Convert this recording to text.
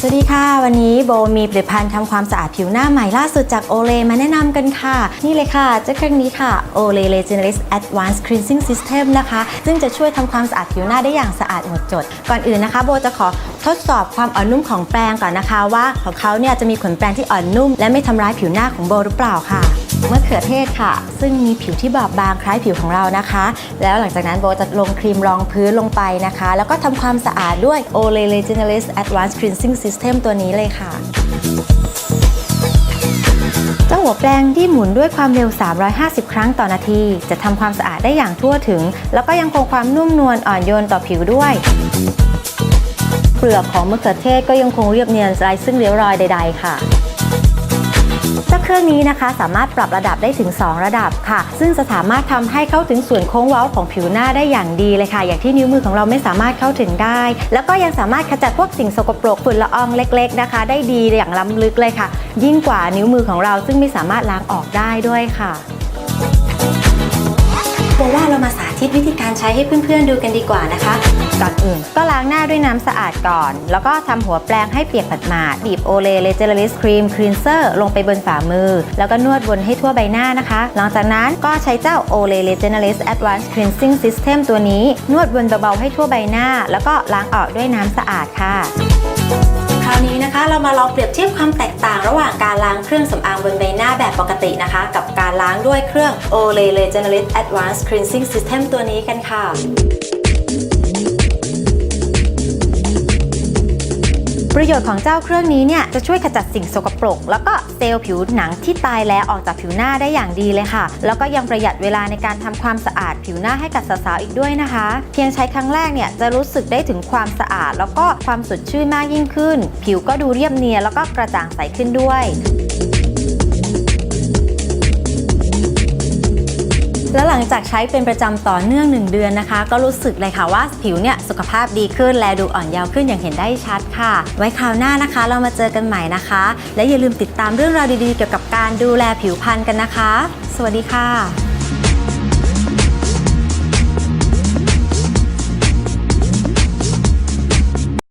สวัสดีค่ะ วันนี้โบมีผลิตภัณฑ์ทำความสะอาดผิวหน้าใหม่ล่าสุดจากโอเลมาแนะนำกันค่ะ นี่เลยค่ะเจ้าเครื่องนี้ค่ะ Olay Regenerist Advanced Cleansing System นะคะ ซึ่งจะช่วยทำความสะอาดผิวหน้าได้อย่างสะอาดหมดจด ก่อนอื่นนะคะ โบจะขอทดสอบความอ่อนนุ่มของแปรงก่อนนะคะ ว่าของเขาเนี่ยจะมีขนแปรงที่อ่อนนุ่ม และไม่ทำร้ายผิวหน้าของโบหรือเปล่าค่ะ มะเขือเทศค่ะ ซึ่งมีผิวที่บอบบางคล้ายผิวของเรานะคะ แล้วหลังจากนั้นโบจะลงครีมรองพื้นลงไปนะคะ แล้วก็ทำความสะอาดด้วย Olay Regenerist Advanced Cleansing System ตัวนี้เลยค่ะเจ้าหัวแปรงที่หมุนด้วยความเร็ว 350 ครั้งต่อนาที จะทำความสะอาดได้อย่างทั่วถึง แล้วก็ยังคงความนุ่มนวลอ่อนโยนต่อผิวด้วย เปลือกของมะเขือเทศก็ยังคงเรียบเนียนไร้ซึ่งเริ้วรอยใด ๆ ค่ะ เจ้าเครื่องนี้นะคะ สามารถปรับระดับได้ถึง 2 ระดับค่ะ ซึ่งจะสามารถทำให้เข้าถึงส่วนโค้งเว้าของผิวหน้าได้อย่างดีเลยค่ะ อย่างที่นิ้วมือของเราไม่สามารถเข้าถึงได้ แล้วก็ยังสามารถขจัดพวกสิ่งสกปรกฝุ่นละอองเล็ก ๆนะคะ ได้ดีอย่างล้ำลึกเลยค่ะ ยิ่งกว่านิ้วมือของเราซึ่งไม่สามารถล้างออกได้ด้วยค่ะ ธิตวิธีการใช้ให้เพื่อนๆดูกันดีกว่านะคะ ก่อนอื่นก็ล้างหน้าด้วยน้ำสะอาดก่อน แล้วก็ทำหัวแปรงให้เปียกผัดหมาดบีบโอเลเลเจอริสครีมครีนเซอร์ลงไปบนฝ่ามือ แล้วก็นวดวนให้ทั่วใบหน้านะคะ หลังจากนั้นก็ใช้เจ้าโอเลเลเจอริสแอดวานซ์ครีนซิ่งซิสเต็มตัวนี้ นวดวนเบาๆให้ทั่วใบหน้า แล้วก็ล้างออกด้วยน้ำสะอาดค่ะาวนี้นะคะ เรามาลองเปรียบเทียบความแตกต่างระหว่างการล้างเครื่องสำอางบนใบหน้าแบบปกตินะคะ กับการล้างด้วยเครื่อง Olay Regenerist Advanced Cleansing System ตัวนี้กันค่ะ ประโยชน์ของเจ้าเครื่องนี้เนี่ยจะช่วยขจัดสิ่งสกปรก แล้วก็เซลล์ผิวหนังที่ตายแล้วออกจากผิวหน้าได้อย่างดีเลยค่ะ แล้วก็ยังประหยัดเวลาในการทำความสะอาดผิวหน้าให้กับสาวๆอีกด้วยนะคะ เพียงใช้ครั้งแรกเนี่ยจะรู้สึกได้ถึงความสะอาด แล้วก็ความสดชื่นมากยิ่งขึ้น ผิวก็ดูเรียบเนียนแล้วก็กระจ่างใสขึ้นด้วย แล้วหลังจากใช้เป็นประจำต่อเนื่อง 1 เดือนนะคะ ก็รู้สึกเลยค่ะว่าผิวเนี่ยสุขภาพดีขึ้นและดูอ่อนเยาว์ขึ้นอย่างเห็นได้ชัดค่ะ ไว้คราวหน้านะคะ เรามาเจอกันใหม่นะคะ และอย่าลืมติดตามเรื่องราวดีๆ เกี่ยวกับการดูแลผิวพรรณกันนะคะ สวัสดีค่ะ